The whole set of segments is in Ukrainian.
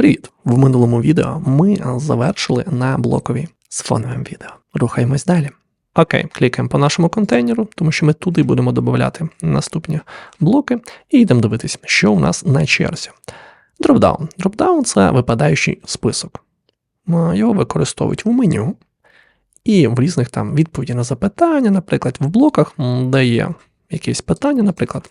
Привіт! В минулому відео ми завершили на блокові з фоновим відео. Рухаємось далі. Окей, клікаємо по нашому контейнеру, тому що ми туди будемо додати наступні блоки і йдемо дивитись, що у нас на черзі. Дропдаун. Дропдаун це випадаючий список. Його використовують в меню і в різних там відповіді на запитання, наприклад, в блоках, де є якісь питання, наприклад,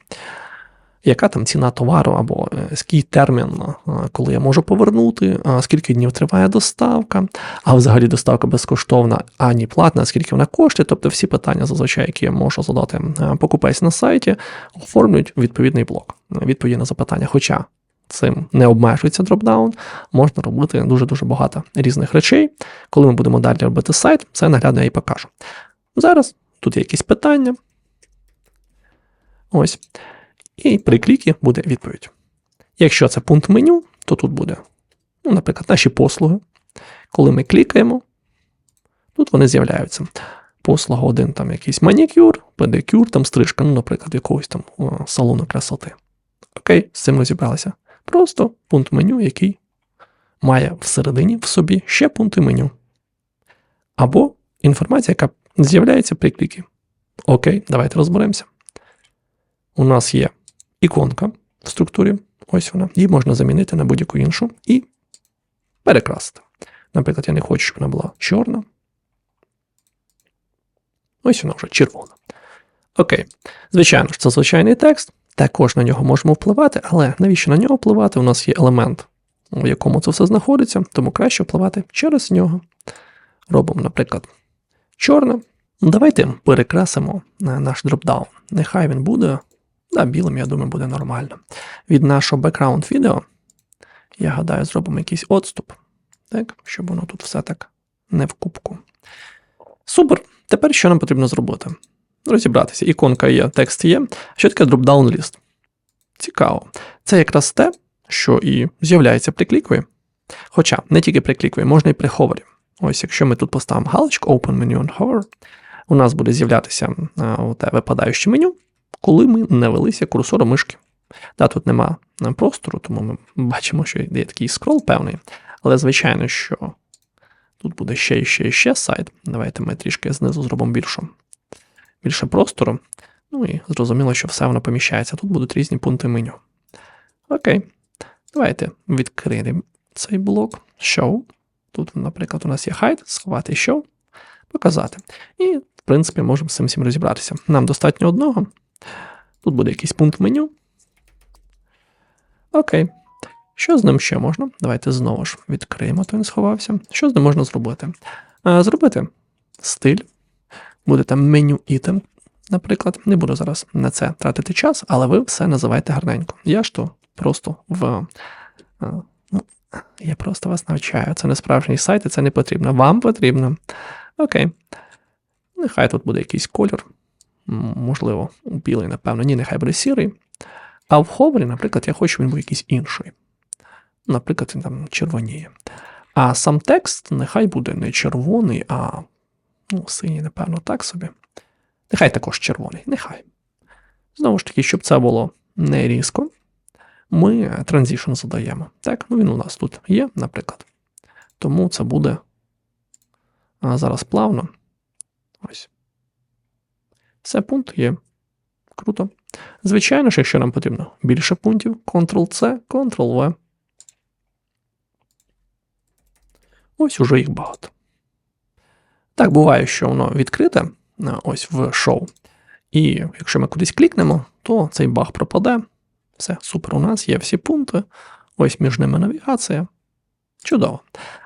яка там ціна товару, або е, який термін, е, коли я можу повернути, е, скільки днів триває доставка, а взагалі доставка безкоштовна, ані платна, скільки вона коштує. Тобто всі питання, зазвичай, які я можу задати покупець на сайті, оформлюють відповідний блок, відповіді на запитання. Хоча цим не обмежується дропдаун, можна робити дуже-дуже багато різних речей. Коли ми будемо далі робити сайт, це наглядно я і покажу. Зараз тут є якісь питання. Ось. І при клікі буде відповідь. Якщо це пункт меню, то тут буде, ну, наприклад, наші послуги. Коли ми клікаємо, тут вони з'являються. Послуга один там якийсь манікюр, педикюр, там стрижка, ну, наприклад, якогось там салону красоти. Окей, з цим розібралися. Просто пункт меню, який має всередині в собі ще пункти меню. Або інформація, яка з'являється при клікі. Окей, давайте розберемося. У нас є іконка в структурі. Ось вона. Її можна замінити на будь-яку іншу і перекрасити. Наприклад, я не хочу, щоб вона була чорна. Ось вона вже червона. Окей. Звичайно ж, це звичайний текст. Також на нього можемо впливати, але навіщо на нього впливати? У нас є елемент, у якому це все знаходиться, тому краще впливати через нього. Робимо, наприклад, чорне. Давайте перекрасимо на наш дропдаун. Нехай він буде Да, білим, я думаю, буде нормально. Від нашого бекграунд відео, я гадаю, зробимо якийсь отступ, так, щоб воно тут все так не в кубку. Супер. Тепер що нам потрібно зробити? Розібратися. Іконка є, текст є. Що таке дропдаун ліст? Цікаво. Це якраз те, що і з'являється при клікові. Хоча не тільки при клікові, можна і при ховері. Ось якщо ми тут поставимо галочку Open Menu on Hover, у нас буде з'являтися а, те випадаюче меню коли ми не велися курсором мишки. Да, тут нема е, простору, тому ми бачимо, що є такий скрол певний. Але, звичайно, що тут буде ще і ще і ще сайт. Давайте ми трішки знизу зробимо більше, більше простору. Ну і зрозуміло, що все воно поміщається. Тут будуть різні пункти меню. Окей. Давайте відкриємо цей блок Show. Тут, наприклад, у нас є hide, сховати Show, показати. І, в принципі, можемо з цим всім розібратися. Нам достатньо одного. Тут буде якийсь пункт меню. Окей. Що з ним ще можна? Давайте знову ж відкриємо, то він сховався. Що з ним можна зробити? Зробити стиль. Буде там меню ітем, наприклад. Не буду зараз на це тратити час, але ви все називаєте гарненько. Я ж то просто в. Ну, я просто вас навчаю. Це не справжній сайт, і це не потрібно. Вам потрібно. Окей. Нехай тут буде якийсь кольор можливо, білий, напевно, ні, нехай буде сірий. А в ховері, наприклад, я хочу, він був якийсь інший. Наприклад, він там червоніє. А сам текст нехай буде не червоний, а ну, синій, напевно, так собі. Нехай також червоний, нехай. Знову ж таки, щоб це було не різко, ми транзішн задаємо. Так, ну він у нас тут є, наприклад. Тому це буде а зараз плавно. Ось. Це пункт є. Круто. Звичайно ж, якщо нам потрібно більше пунктів, Ctrl-C, Ctrl-V. Ось уже їх багато. Так, буває, що воно відкрите е, ось в шоу. І якщо ми кудись клікнемо, то цей баг пропаде. Все, супер, у нас є всі пункти. Ось між ними навігація. Чудово.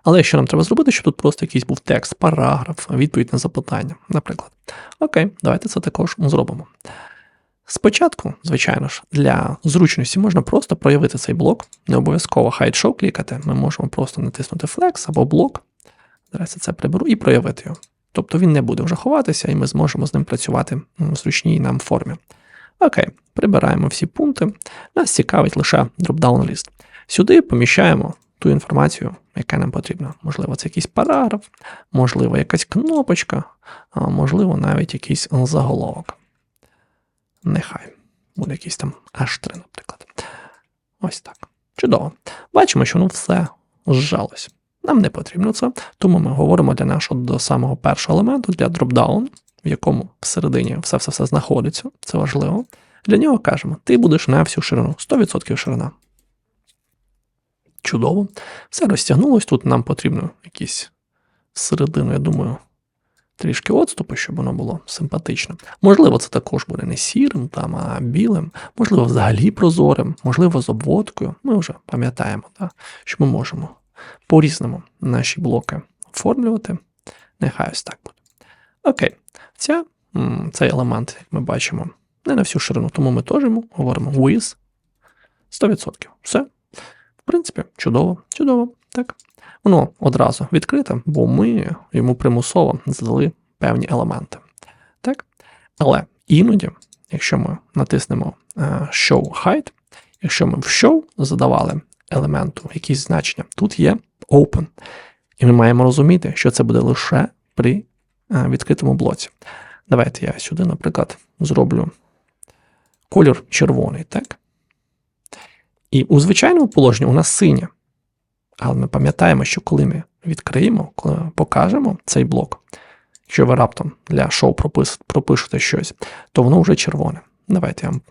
Але що нам треба зробити, щоб тут просто якийсь був текст, параграф, відповідь на запитання, наприклад. Окей, давайте це також зробимо. Спочатку, звичайно ж, для зручності можна просто проявити цей блок, не обов'язково hide show клікати. Ми можемо просто натиснути Flex або блок. Зараз я це приберу і проявити його. Тобто він не буде вже ховатися, і ми зможемо з ним працювати в зручній нам формі. Окей, прибираємо всі пункти. Нас цікавить лише дропдаун ліст. Сюди поміщаємо ту інформацію, яка нам потрібна. Можливо, це якийсь параграф, можливо, якась кнопочка, можливо, навіть якийсь заголовок. Нехай буде якийсь там H3, наприклад. Ось так. Чудово. Бачимо, що воно все зжалось. Нам не потрібно це, тому ми говоримо для нашого до самого першого елементу, для дропдаун, в якому всередині все все все знаходиться, це важливо. Для нього кажемо, ти будеш на всю ширину, 100% ширина. Чудово. Все розтягнулось. Тут нам потрібно якісь середину, я думаю, трішки відступу, щоб воно було симпатично. Можливо, це також буде не сірим, там, а білим, можливо, взагалі прозорим, можливо, з обводкою. Ми вже пам'ятаємо, да, що ми можемо по-різному наші блоки оформлювати. Нехай ось так буде. Окей, Ця, цей елемент, як ми бачимо, не на всю ширину, тому ми теж йому говоримо with 100%. Все. В принципі, чудово, чудово. Так. Воно одразу відкрите, бо ми йому примусово задали певні елементи. Так? Але іноді, якщо ми натиснемо е, Show Height, якщо ми в Show задавали елементу якісь значення, тут є Open. І ми маємо розуміти, що це буде лише при е, відкритому блоці. Давайте я сюди, наприклад, зроблю колір червоний, так? І у звичайному положенні у нас синя. Але ми пам'ятаємо, що коли ми відкриємо, коли ми покажемо цей блок, якщо ви раптом для шоу пропишете щось, то воно вже червоне. Давайте я вам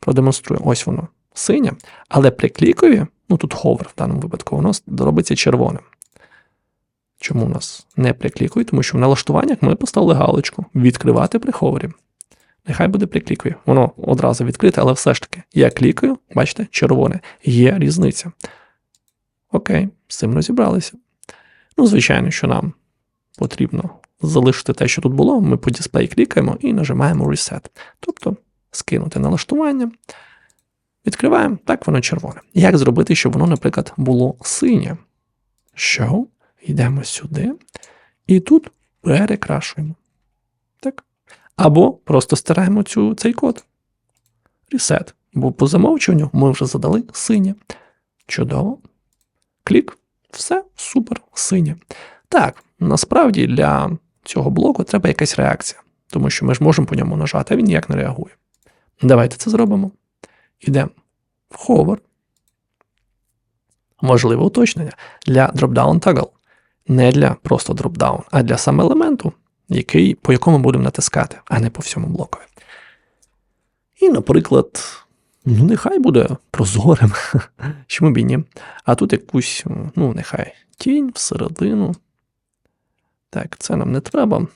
продемонструю. Ось воно синє, але при клікові, ну тут ховер в даному випадку, воно робиться червоним. Чому у нас не приклікує? Тому що в налаштуваннях ми поставили галочку відкривати при ховері. Нехай буде приклікує. Воно одразу відкрите, але все ж таки, я клікаю, бачите, червоне. Є різниця. Окей, з цим розібралися. Ну, звичайно, що нам потрібно залишити те, що тут було. Ми по дисплей клікаємо і нажимаємо Reset. Тобто скинути налаштування. Відкриваємо, так воно червоне. Як зробити, щоб воно, наприклад, було синє? Що? Йдемо сюди. І тут перекрашуємо. Або просто стираємо цю, цей код. Reset. Бо по замовчуванню ми вже задали синє. Чудово. Клік. Все, супер, синє. Так, насправді для цього блоку треба якась реакція, тому що ми ж можемо по ньому нажати, а він ніяк не реагує. Давайте це зробимо. Йдемо в Hover. Можливе уточнення для dropdown toggle. Не для просто дропдаун, а для саме елементу, який, по якому будемо натискати, а не по всьому блокові. І, наприклад, ну, нехай буде прозорим, чому б і ні. А тут якусь, ну, нехай тінь всередину. Так, це нам не треба.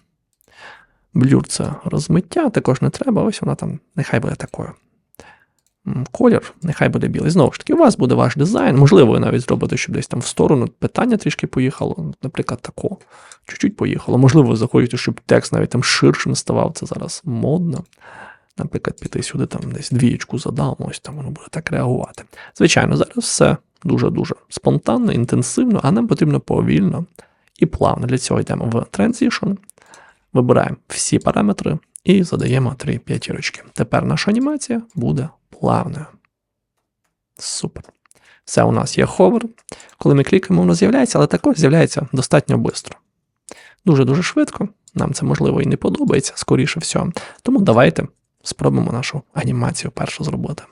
Блюр це розмиття, також не треба. Ось вона там, нехай буде такою колір, нехай буде білий. Знову ж таки, у вас буде ваш дизайн. Можливо, ви навіть зробите, щоб десь там в сторону питання трішки поїхало, наприклад, тако. Чуть-чуть поїхало. Можливо, ви захочете, щоб текст навіть там ширшим ставав. Це зараз модно. Наприклад, піти сюди, там десь двієчку задам, ось там воно буде так реагувати. Звичайно, зараз все дуже-дуже спонтанно, інтенсивно, а нам потрібно повільно і плавно. Для цього йдемо в Transition, вибираємо всі параметри і задаємо 3 п'ятірочки. Тепер наша анімація буде плавною. Супер. Все у нас є ховер. Коли ми клікаємо, воно з'являється, але також з'являється достатньо швидко. Дуже-дуже швидко. Нам це, можливо, і не подобається, скоріше всього. Тому давайте спробуємо нашу анімацію першу зробити.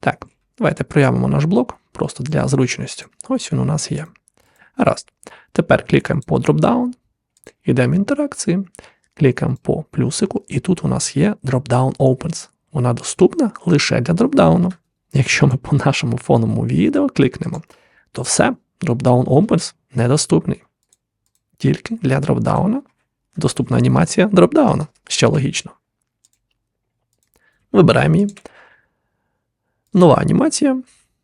Так, давайте проявимо наш блок просто для зручності. Ось він у нас є. Гаразд. Тепер клікаємо по дропдаун, йдемо в інтеракції, клікаємо по плюсику, і тут у нас є Dropdown Opens. Вона доступна лише для дропдауну. Якщо ми по нашому фоновому відео клікнемо, то все, Dropdown Opens недоступний. Тільки для дропдауна доступна анімація дропдауна, що логічно. Вибираємо її. Нова анімація.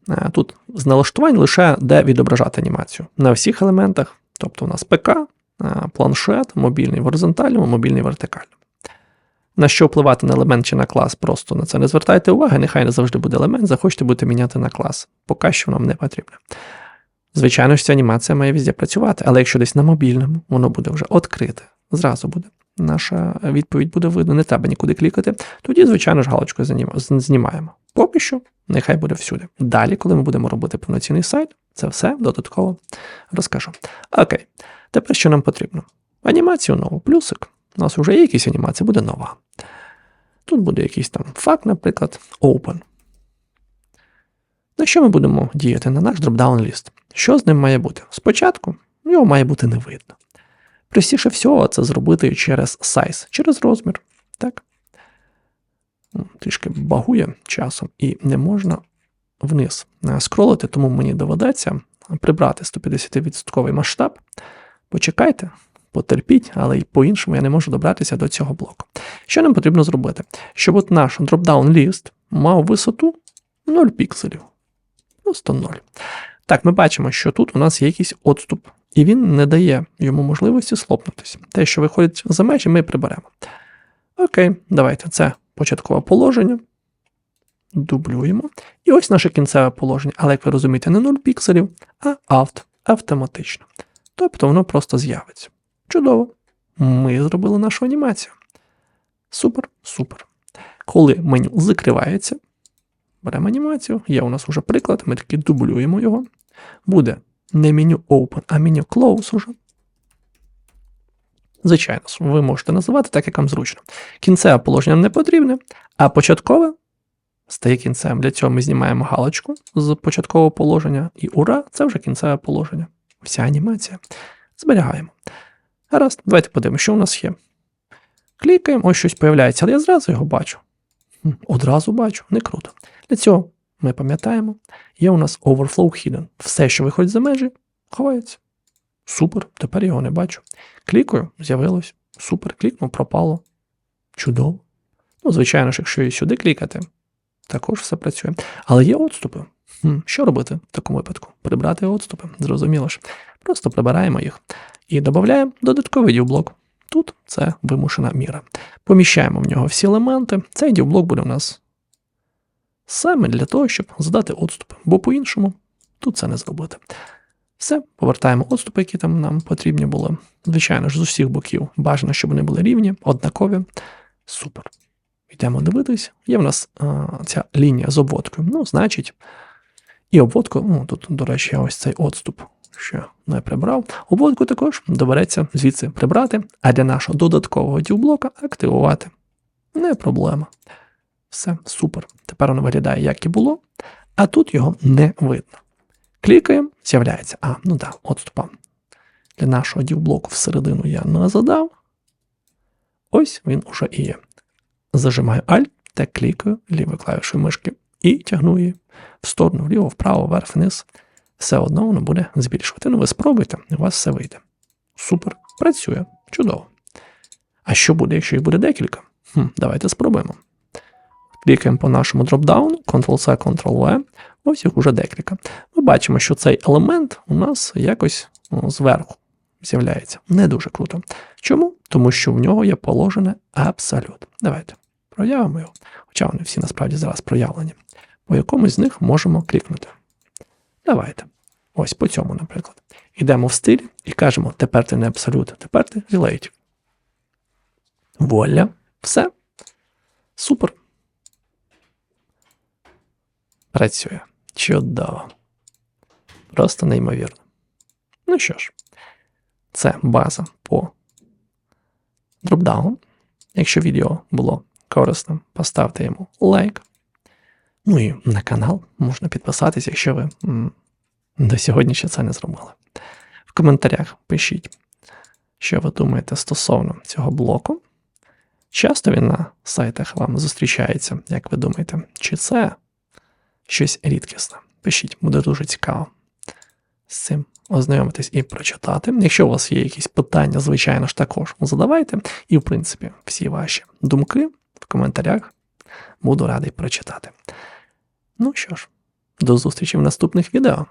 Е, тут з налаштувань лише де відображати анімацію. На всіх елементах, тобто у нас ПК, е, планшет, мобільний в горизонтальному, мобільний вертикальному. На що впливати на елемент чи на клас, просто на це не звертайте уваги, нехай не завжди буде елемент, захочете будете міняти на клас. Поки що нам не потрібно. Звичайно ця анімація має везде працювати, але якщо десь на мобільному, воно буде вже відкрите. Зразу буде. Наша відповідь буде видно, не треба нікуди клікати. Тоді, звичайно ж, галочкою знімаємо. Поки що, нехай буде всюди. Далі, коли ми будемо робити повноцінний сайт, це все додатково розкажу. Окей, тепер що нам потрібно? Анімацію нову, плюсик. У нас вже є якась анімація, буде нова. Тут буде якийсь там факт, наприклад, open. На що ми будемо діяти на наш дропдаун ліст? Що з ним має бути? Спочатку його має бути не видно. Простіше всього це зробити через size, через розмір. Так? Трішки багує часом і не можна вниз е, скролити, тому мені доведеться прибрати 150% масштаб. Почекайте, потерпіть, але й по-іншому я не можу добратися до цього блоку. Що нам потрібно зробити? Щоб от наш dropdown ліст мав висоту 0 пікселів. Просто 0. Так, ми бачимо, що тут у нас є якийсь отступ, і він не дає йому можливості слопнутися. Те, що виходить за межі, ми приберемо. Окей, давайте це початкове положення. Дублюємо. І ось наше кінцеве положення. Але, як ви розумієте, не 0 пікселів, а авт автоматично. Тобто воно просто з'явиться. Чудово. Ми зробили нашу анімацію. Супер, супер. Коли меню закривається, беремо анімацію, є у нас вже приклад, ми таки дублюємо його. Буде не меню Open, а меню Close уже. Звичайно, ви можете називати так, як вам зручно. Кінцеве положення не потрібне, а початкове стає кінцем. Для цього ми знімаємо галочку з початкового положення, і ура, це вже кінцеве положення. Вся анімація. Зберігаємо. Гаразд, давайте подивимося, що у нас є. Клікаємо, ось щось появляється, але я зразу його бачу. Одразу бачу, не круто. Для цього ми пам'ятаємо, є у нас overflow hidden. Все, що виходить за межі, ховається. Супер, тепер його не бачу. Клікаю, з'явилось. Супер, клікнув, пропало. Чудово. Ну, звичайно ж, якщо і сюди клікати, також все працює. Але є отступи. Що робити в такому випадку? Прибрати отступи, зрозуміло ж. Просто прибираємо їх і додаємо додатковий дівблок. Тут це вимушена міра. Поміщаємо в нього всі елементи. Цей дівблок буде у нас саме для того, щоб задати отступи, бо по-іншому тут це не зробити. Все, повертаємо отступи, які там нам потрібні були. Звичайно ж, з усіх боків бажано, щоб вони були рівні, однакові. Супер. Йдемо дивитись. Є в нас а, ця лінія з обводкою. Ну, значить, і обводку, ну тут, до речі, я ось цей отступ ще не прибрав. Обводку також доведеться звідси прибрати, а для нашого додаткового дівблока активувати. Не проблема. Все, супер. Тепер воно виглядає, як і було, а тут його не видно. Клікаємо, з'являється. А, ну так, отступа. Для нашого дівблоку всередину я не задав. Ось він уже і є. Зажимаю Alt та клікаю лівою клавішою мишки і тягну її в сторону, вліво, вправо, вверх, вниз. Все одно воно буде збільшувати. Ну, ви спробуйте, у вас все вийде. Супер, працює, чудово. А що буде, якщо їх буде декілька? Хм, Давайте спробуємо. Клікаємо по нашому дропдауну, Ctrl-C, Ctrl-V. Ось їх уже декілька. Ми бачимо, що цей елемент у нас якось ну, зверху з'являється. Не дуже круто. Чому? Тому що в нього є положене абсолют. Давайте проявимо його. Хоча вони всі насправді зараз проявлені. По якомусь з них можемо клікнути. Давайте. Ось по цьому, наприклад. Йдемо в стиль і кажемо: тепер ти не абсолют, тепер ти relative. Вуаля. Все. Супер. Працює. Чудово. Просто неймовірно. Ну що ж, це база по дропдаун. Якщо відео було корисним, поставте йому лайк. Ну і на канал можна підписатися, якщо ви до сьогодні ще це не зробили. В коментарях пишіть, що ви думаєте стосовно цього блоку. Часто він на сайтах вам зустрічається, як ви думаєте, чи це щось рідкісне? Пишіть, буде дуже цікаво з цим ознайомитись і прочитати. Якщо у вас є якісь питання, звичайно ж, також задавайте. І, в принципі, всі ваші думки в коментарях буду радий прочитати. Ну що ж, до зустрічі в наступних відео.